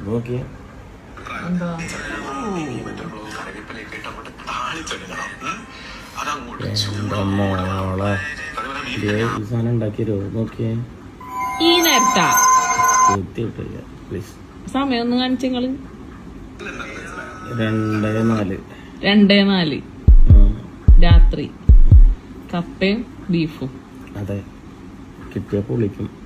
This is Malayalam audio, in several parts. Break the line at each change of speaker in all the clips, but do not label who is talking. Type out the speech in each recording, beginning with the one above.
നോക്കിയേ. സാധനം ഉണ്ടാക്കിയോ നോക്കിയേ.
ഈ നേരത്താ?
പ്ലീസ്.
സമയം ഒന്ന് കാണിച്ചങ്ങൾ
രണ്ട് നാല്.
രണ്ടേ നാല്. രാത്രി. കപ്പയും ബീഫും.
അതെ. കിട്ടിയ
വിളിക്കും.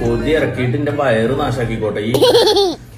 കൊതി ഇറക്കിയിട്ട് എന്റെ വയറ് നാശാക്കിക്കോട്ടെ. ഈ